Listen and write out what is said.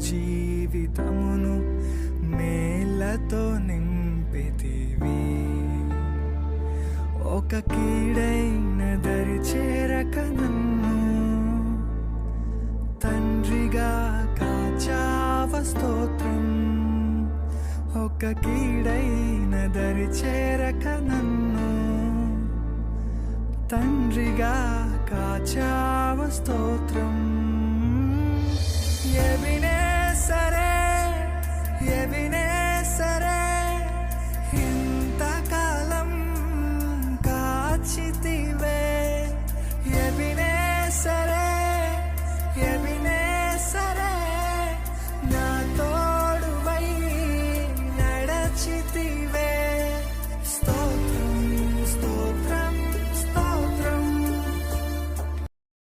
జీవితమును మేలతో నింపితివి. ఒక కీడైన దరి చేరక నన్ను తండ్రిగా కాచావ స్తోత్రం. ఒక కీడైన దరి చేరక నన్ను తండ్రిగా కాచావ స్తోత్రం. te